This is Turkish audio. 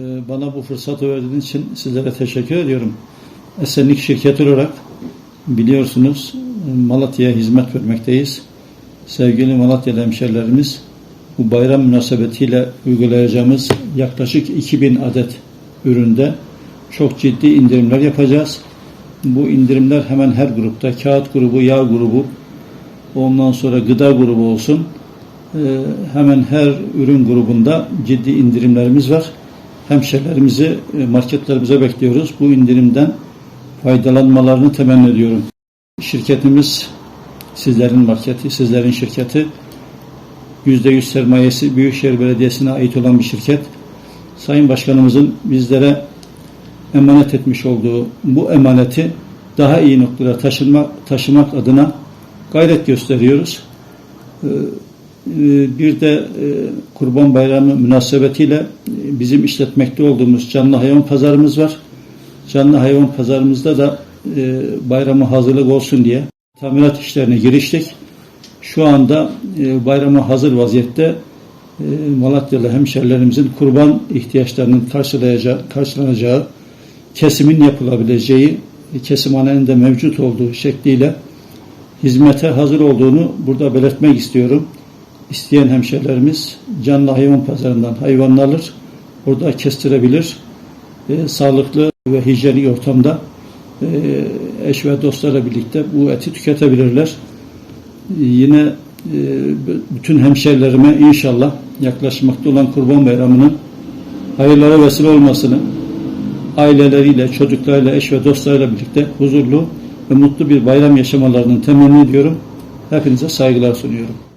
Ee, Bana bu fırsatı verdiğiniz için sizlere teşekkür ediyorum. Esenlik şirketi olarak biliyorsunuz Malatya'ya hizmet vermekteyiz. Sevgili Malatyalı hemşerilerimiz bu bayram münasebetiyle uygulayacağımız yaklaşık 2000 adet üründe çok ciddi indirimler yapacağız. Bu indirimler hemen her grupta kağıt grubu, yağ grubu, ondan sonra gıda grubu olsun. Ee, hemen her ürün grubunda ciddi indirimlerimiz var. Hemşerilerimizi e, marketlerimize bekliyoruz. Bu indirimden faydalanmalarını temenni ediyorum. Şirketimiz sizlerin marketi, sizlerin şirketi. %100 sermayesi Büyükşehir Belediyesi'ne ait olan bir şirket. Sayın Başkanımızın bizlere emanet etmiş olduğu bu emaneti daha iyi noktalara taşınmak, taşımak adına gayret gösteriyoruz. Ee, e, Bir de e, Kurban Bayramı münasebetiyle bizim işletmekte olduğumuz canlı hayvan pazarımız var. Canlı hayvan pazarımızda da e, bayrama hazırlık olsun diye tamirat işlerine giriştik. Şu anda e, bayrama hazır vaziyette e, Malatyalı hemşerilerimizin kurban ihtiyaçlarının karşılayacağı, karşılanacağı, kesimin yapılabileceği, kesimhanenin de mevcut olduğu şekliyle hizmete hazır olduğunu burada belirtmek istiyorum. İsteyen hemşerilerimiz canlı hayvan pazarından hayvanını alır, orada kestirebilir. E, sağlıklı ve hijyenik ortamda e, eş ve dostlarla birlikte bu eti tüketebilirler. E, yine e, bütün hemşerilerime inşallah yaklaşmakta olan Kurban Bayramı'nın hayırlara vesile olmasını, aileleriyle, çocuklarıyla, eş ve dostlarıyla birlikte huzurlu ve mutlu bir bayram yaşamalarını temenni ediyorum. Hepinize saygılar sunuyorum.